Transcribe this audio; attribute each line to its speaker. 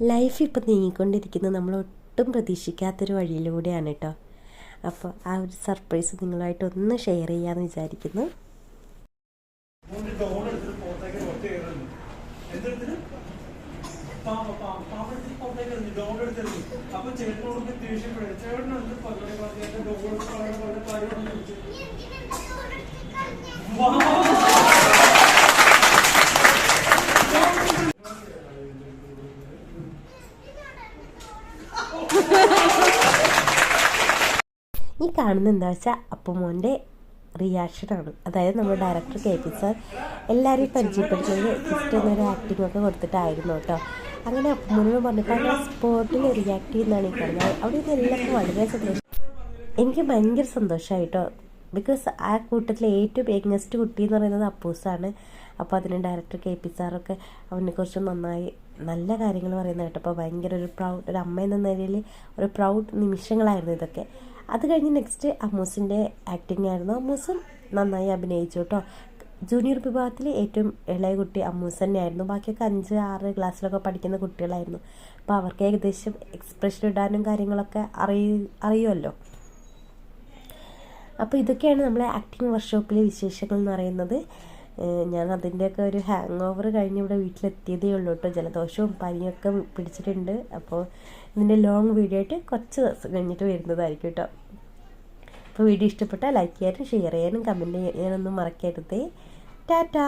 Speaker 1: Life ഇപ്പം നീങ്ങിക്കൊണ്ടിരിക്കുന്നത് നമ്മൾ ഒട്ടും പ്രതീക്ഷിക്കാത്തൊരു വഴിയിലൂടെയാണ് കേട്ടോ അപ്പോൾ ആ ഒരു സർപ്രൈസ് നിങ്ങളുമായിട്ട് ഒന്ന് ഷെയർ ചെയ്യാമെന്ന് വിചാരിക്കുന്നു.
Speaker 2: മൂന്ന് ഡോൺ എടുത്തിട്ട് പുറത്തേക്ക് ഒറ്റ കയറുന്നു എന്തെടുത്തിട്ട് പാമ്പ പാമ്പ പാമ്പെടുത്ത് പുറത്തേക്ക് എറിഞ്ഞു ഡോൺ എടുത്തെറിഞ്ഞു അപ്പൊ ചേട്ടനോട് ദേഷ്യപ്പെടും ചേട്ടൻ എന്ത് പരിപാടി പറഞ്ഞ ഡോൺ എടുത്ത് പറയാൻ പറഞ്ഞ കാര്യം ചോദിച്ചു
Speaker 1: ഈ കാണുന്ന എന്താ വെച്ചാൽ അപ്പുമോന്റെ റിയാക്ഷനാണ് അതായത് നമ്മുടെ ഡയറക്ടർ കെ പി സാർ എല്ലാവരെയും പരിചയപ്പെടുത്തുന്നത് ജസ്റ്റ് ഒന്നൊരു ആക്ടിംഗ് ഒക്കെ കൊടുത്തിട്ടായിരുന്നു കേട്ടോ. അങ്ങനെ അപ്പുമോനോട് പറഞ്ഞപ്പോൾ അങ്ങനെ സ്പോട്ടിൽ റിയാക്ട് ചെയ്യുന്നതാണ് ഈ കാണുന്നത് അവിടെ എല്ലാവർക്കും വളരെ സന്തോഷം. എനിക്ക് ഭയങ്കര സന്തോഷമായി കേട്ടോ. ബിക്കോസ് ആ കൂട്ടത്തിൽ ഏറ്റവും യങ്ങസ്റ്റ് കുട്ടി എന്ന് പറയുന്നത് അപ്പൂസാണ്. അപ്പോൾ അതിന് ഡയറക്ടർ കെ പി സാറൊക്കെ അവനെക്കുറിച്ച് നന്നായി നല്ല കാര്യങ്ങൾ പറയുന്നത് കേട്ടപ്പോൾ ഭയങ്കര ഒരു പ്രൗഡ് ഒരു അമ്മ എന്ന നിലയിൽ ഒരു പ്രൗഡ് നിമിഷങ്ങളായിരുന്നു ഇതൊക്കെ. അത് കഴിഞ്ഞ് നെക്സ്റ്റ് അമ്മൂസിന്റെ ആക്ടിങ് ആയിരുന്നു. അമ്മൂസും നന്നായി അഭിനയിച്ചു കേട്ടോ. ജൂനിയർ വിഭാഗത്തിൽ ഏറ്റവും ഇളയ കുട്ടി അമ്മൂസ് തന്നെയായിരുന്നു. ബാക്കിയൊക്കെ അഞ്ച് ആറ് ക്ലാസ്സിലൊക്കെ പഠിക്കുന്ന കുട്ടികളായിരുന്നു. അപ്പോൾ അവർക്ക് ഏകദേശം എക്സ്പ്രഷൻ ഇടാനും കാര്യങ്ങളൊക്കെ അറിയ അറിയുമല്ലോ. അപ്പോൾ ഇതൊക്കെയാണ് നമ്മളെ ആക്ടിങ് വർക്ക്ഷോപ്പിലെ വിശേഷങ്ങൾ എന്ന് പറയുന്നത്. ഞാൻ അതിന്റെയൊക്കെ ഒരു ഹാങ് ഓവർ കഴിഞ്ഞ് ഇവിടെ വീട്ടിലെത്തിയതേ ഉള്ളൂ കേട്ടോ ജലദോഷവും പനിയൊക്കെ പിടിച്ചിട്ടുണ്ട്. അപ്പോൾ ഇതിന്റെ ലോങ് വീഡിയോ ആയിട്ട് കുറച്ച് ദിവസം കഴിഞ്ഞിട്ട് വരുന്നതായിരിക്കും കേട്ടോ അപ്പോൾ വീഡിയോ ഇഷ്ടപ്പെട്ടാൽ ലൈക്ക് ചെയ്യാനും ഷെയർ ചെയ്യാനും കമന്റ് ചെയ്യാനൊന്നും മറക്കരുതേ. ടാറ്റാ!